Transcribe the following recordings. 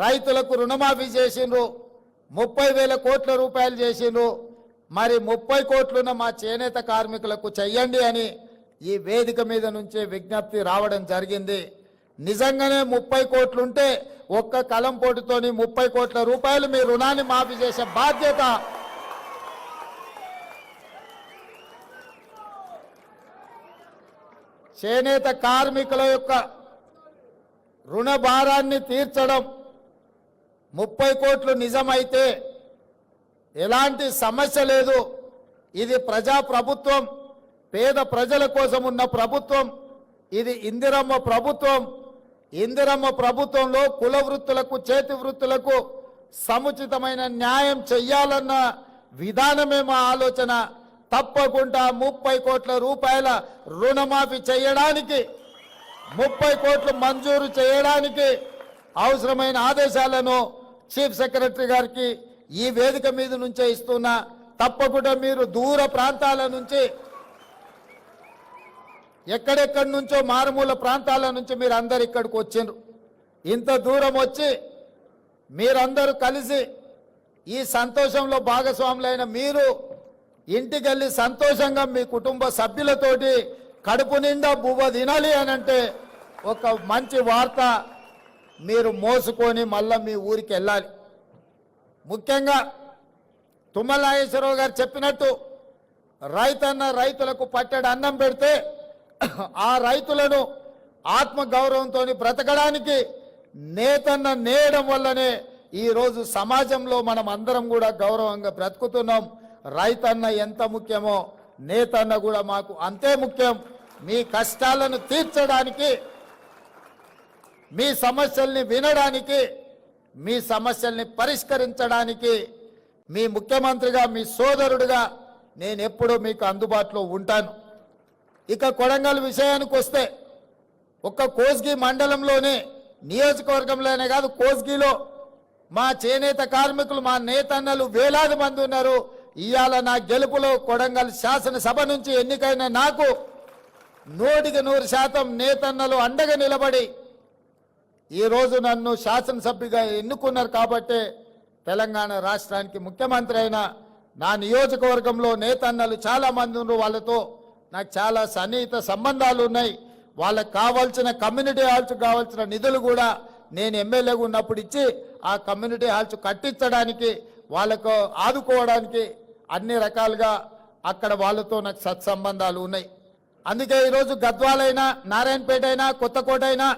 రైతులకు రుణమాఫీ చేసిండ్రు. ముప్పై వేల కోట్ల రూపాయలు చేసిండ్రు. మరి ముప్పై కోట్లున్న మా చేనేత కార్మికులకు చెయ్యండి అని ఈ వేదిక మీద నుంచే విజ్ఞప్తి రావడం జరిగింది. నిజంగానే ముప్పై కోట్లుంటే ఒక్క కలం పోటుతోని ముప్పై కోట్ల రూపాయలు మీ రుణాన్ని మాఫీ చేసే బాధ్యత. చేనేత కార్మికుల యొక్క రుణ భారాన్ని తీర్చడం ముప్పై కోట్లు నిజమైతే ఎలాంటి సమస్య లేదు. ఇది ప్రజా ప్రభుత్వం పేద ప్రజల కోసం ఉన్న ప్రభుత్వం ఇది ఇందిరమ్మ ప్రభుత్వం. ఇందిరమ్మ ప్రభుత్వంలో కుల వృత్తులకు చేతి వృత్తులకు సముచితమైన న్యాయం చెయ్యాలన్న విధానమే మా ఆలోచన. తప్పకుండా ముప్పై కోట్ల రూపాయల రుణమాఫీ చేయడానికి ముప్పై కోట్లు మంజూరు చేయడానికి అవసరమైన ఆదేశాలను చీఫ్ సెక్రటరీ గారికి ఈ వేదిక మీద నుంచే ఇస్తున్నా తప్పకుండా మీరు దూర ప్రాంతాల నుంచి ఎక్కడెక్కడి నుంచో మారుమూల ప్రాంతాల నుంచి మీరు అందరు ఇక్కడికి వచ్చిండ్రు. ఇంత దూరం వచ్చి మీరందరూ కలిసి ఈ సంతోషంలో భాగస్వాములైన మీరు ఇంటికెళ్ళి సంతోషంగా మీ కుటుంబ సభ్యులతోటి కడుపు నిండా బువ్వ తినాలి అని అంటే ఒక మంచి వార్త మీరు మోసుకొని మళ్ళీ మీ ఊరికి వెళ్ళాలి. ముఖ్యంగా తుమ్మలాయేశ్వరరావు గారు చెప్పినట్టు రైతన్న రైతులకు పట్టడి అన్నం పెడితే ఆ రైతులను ఆత్మగౌరవంతో బ్రతకడానికి నేతన్న నేయడం వల్లనే ఈరోజు సమాజంలో మనం అందరం కూడా గౌరవంగా బ్రతుకుతున్నాం. రైతన్న ఎంత ముఖ్యమో నేతన్న కూడా మాకు అంతే ముఖ్యం. మీ కష్టాలను తీర్చడానికి మీ సమస్యల్ని వినడానికి మీ సమస్యల్ని పరిష్కరించడానికి మీ ముఖ్యమంత్రిగా మీ సోదరుడిగా నేను ఎప్పుడూ మీకు అందుబాటులో ఉంటాను. ఇక కొడంగల్ విషయానికి వస్తే ఒక్క కోస్గి మండలంలోనే నియోజకవర్గంలోనే కాదు కోస్గిలో మా చేనేత కార్మికులు మా నేతన్నలు వేలాది మంది ఉన్నారు. ఇవాళ నా గెలుపులో కొడంగల్ శాసనసభ నుంచి ఎన్నికైన నాకు నూటికి నూరు శాతం నేతన్నలు అండగా నిలబడి ఈరోజు నన్ను శాసనసభ్యుగా ఎన్నుకున్నారు కాబట్టే తెలంగాణ రాష్ట్రానికి ముఖ్యమంత్రి అయిన నా నియోజకవర్గంలో నేతన్నలు చాలా మంది ఉన్నారు. వాళ్ళతో నాకు చాలా సన్నిహిత సంబంధాలు ఉన్నాయి. వాళ్ళకి కావాల్సిన కమ్యూనిటీ హాల్స్ కావాల్సిన నిధులు కూడా నేను ఎమ్మెల్యేగా ఉన్నప్పుడు ఇచ్చి ఆ కమ్యూనిటీ హాల్స్ కట్టించడానికి వాళ్ళకు ఆదుకోవడానికి అన్ని రకాలుగా అక్కడ వాళ్ళతో నాకు సత్సంబంధాలు ఉన్నాయి. అందుకే ఈరోజు గద్వాలైనా నారాయణపేట అయినా కొత్తకోట అయినా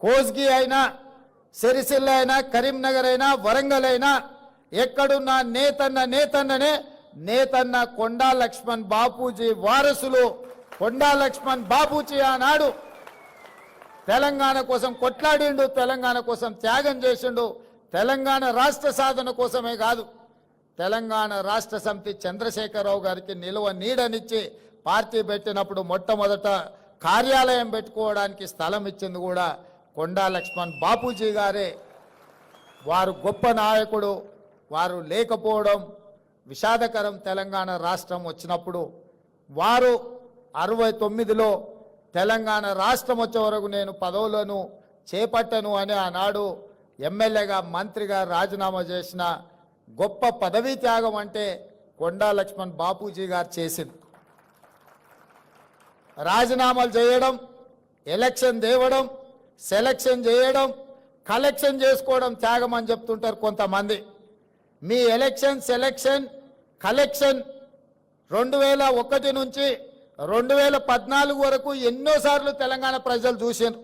కోస్గి అయినా సిరిసిల్ల అయినా కరీంనగర్ అయినా వరంగల్ అయినా ఎక్కడున్నా నేతన్న నేతన్ననే నేతన్న కొండా లక్ష్మణ్ బాపూజీ వారసులు. కొండా లక్ష్మణ్ బాపూజీ ఆనాడు తెలంగాణ కోసం కొట్లాడిండు తెలంగాణ కోసం త్యాగం చేసిండు. తెలంగాణ రాష్ట్ర సాధన కోసమే కాదు తెలంగాణ రాష్ట్ర సమితి చంద్రశేఖరరావు గారికి నిలువ నీడనిచ్చి పార్టీ పెట్టినప్పుడు మొట్టమొదట కార్యాలయం పెట్టుకోవడానికి స్థలం ఇచ్చింది కూడా కొండా లక్ష్మణ్ బాపూజీ గారే వారు గొప్ప నాయకుడు వారు లేకపోవడం విషాదకరం తెలంగాణ రాష్ట్రం వచ్చినప్పుడు. వారు అరవై తొమ్మిదిలో తెలంగాణ రాష్ట్రం వచ్చే వరకు నేను పదవులను చేపట్టను అని ఆనాడు ఎమ్మెల్యేగా మంత్రిగా రాజీనామా చేసిన గొప్ప పదవీ త్యాగం అంటే కొండా లక్ష్మణ్ బాపూజీ గారు చేసింది. రాజీనామాలు చేయడం ఎలక్షన్ దేవడం సెలక్షన్ చేయడం కలెక్షన్ చేసుకోవడం త్యాగం అని చెప్తుంటారు కొంతమంది. మీ ఎలక్షన్ సెలక్షన్ కలెక్షన్ రెండు వేల ఒకటి నుంచి రెండు వేల పద్నాలుగు వరకు ఎన్నోసార్లు తెలంగాణ ప్రజలు చూసారు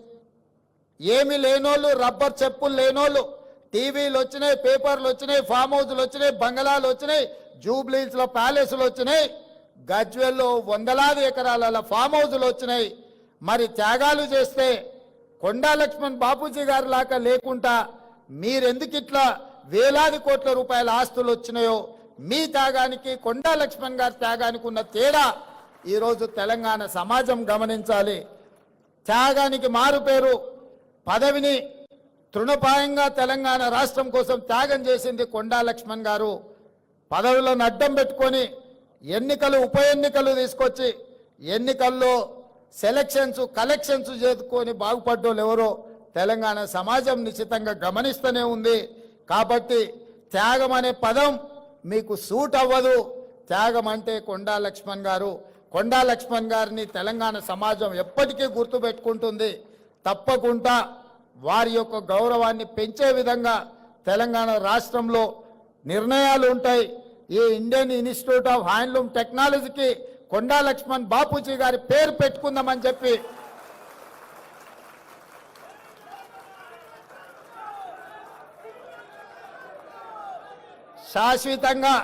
ఏమి లేనోళ్ళు రబ్బర్ చెప్పులు లేనోళ్ళు టీవీలు వచ్చినాయి పేపర్లు వచ్చినాయి ఫామ్ హౌస్లు వచ్చినాయి బంగళాలు వచ్చినాయి జూబ్లీస్లో ప్యాలెస్లు వచ్చినాయి గజ్వెల్లో వందలాది ఎకరాల ఫామ్ హౌస్లు వచ్చినాయి. మరి త్యాగాలు చేస్తే కొండా లక్ష్మణ్ బాపూజీ గారు లాగా లేకుండా మీరెందుకు ఇట్లా వేలాది కోట్ల రూపాయల ఆస్తులు వచ్చినాయో మీ త్యాగానికి కొండా లక్ష్మణ్ గారి త్యాగానికి ఉన్న తేడా ఈరోజు తెలంగాణ సమాజం గమనించాలి. త్యాగానికి మారు పేరు పదవిని తృణపాయంగా తెలంగాణ రాష్ట్రం కోసం త్యాగం చేసింది కొండా లక్ష్మణ్ గారు. పదవులను అడ్డం పెట్టుకొని ఎన్నికలు ఉప ఎన్నికలు తీసుకొచ్చి ఎన్నికల్లో సెలక్షన్స్ కలెక్షన్స్ చేసుకొని బాగుపడ్డోళ్ళు ఎవరో తెలంగాణ సమాజం నిశ్చితంగా గమనిస్తూనే ఉంది. కాబట్టి త్యాగం అనే పదం మీకు సూట్ అవ్వదు. త్యాగం అంటే కొండా లక్ష్మణ్ గారు. కొండా లక్ష్మణ్ గారిని తెలంగాణ సమాజం ఎప్పటికీ గుర్తుపెట్టుకుంటుంది. తప్పకుండా వారి యొక్క గౌరవాన్ని పెంచే విధంగా తెలంగాణ రాష్ట్రంలో నిర్ణయాలు ఉంటాయి. ఈ ఇండియన్ ఇన్స్టిట్యూట్ ఆఫ్ హ్యాండ్లూమ్ టెక్నాలజీకి కొండా లక్ష్మణ్ బాపూజీ గారి పేరు పెట్టుకుందామని చెప్పి శాశ్వతంగా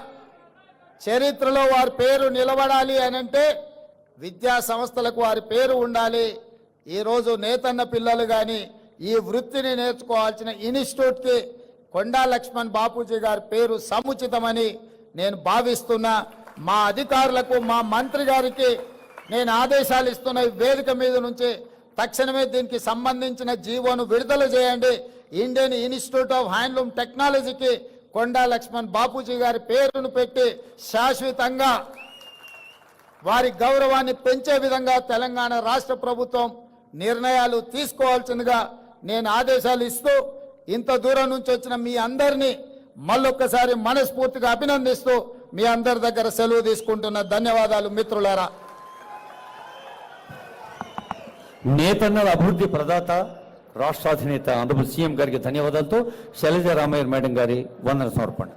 చరిత్రలో వారి పేరు నిలబడాలి అని అంటే విద్యా సంస్థలకు వారి పేరు ఉండాలి. ఈరోజు నేతన్న పిల్లలు కానీ ఈ వృత్తిని నేర్చుకోవాల్సిన ఇన్స్టిట్యూట్కి కొండా లక్ష్మణ్ బాపూజీ గారి పేరు సముచితమని నేను భావిస్తున్నా. మా అధికారులకు మా మంత్రి గారికి నేను ఆదేశాలు ఇస్తున్న వేదిక మీద నుంచి తక్షణమే దీనికి సంబంధించిన జీవోను విడుదల చేయండి. ఇండియన్ ఇన్స్టిట్యూట్ ఆఫ్ హ్యాండ్లూమ్ టెక్నాలజీకి కొండా లక్ష్మణ్ బాపూజీ గారి పేరును పెట్టి శాశ్వతంగా వారి గౌరవాన్ని పెంచే విధంగా తెలంగాణ రాష్ట్ర ప్రభుత్వం నిర్ణయాలు తీసుకోవాల్సిందిగా నేను ఆదేశాలు ఇస్తూ ఇంత దూరం నుంచి వచ్చిన మీ అందరినీ మళ్ళొక్కసారి మనస్ఫూర్తిగా అభినందిస్తూ మీ అందరి దగ్గర సెలవు తీసుకుంటున్న ధన్యవాదాలు మిత్రులారా. నేతన్నల అభివృద్ధి ప్రదాత రాష్ట్రాధినేత అనుభవ సీఎం గారికి ధన్యవాదాలతో శైలజ రామయ్య మేడం గారి వందన సమర్పణ.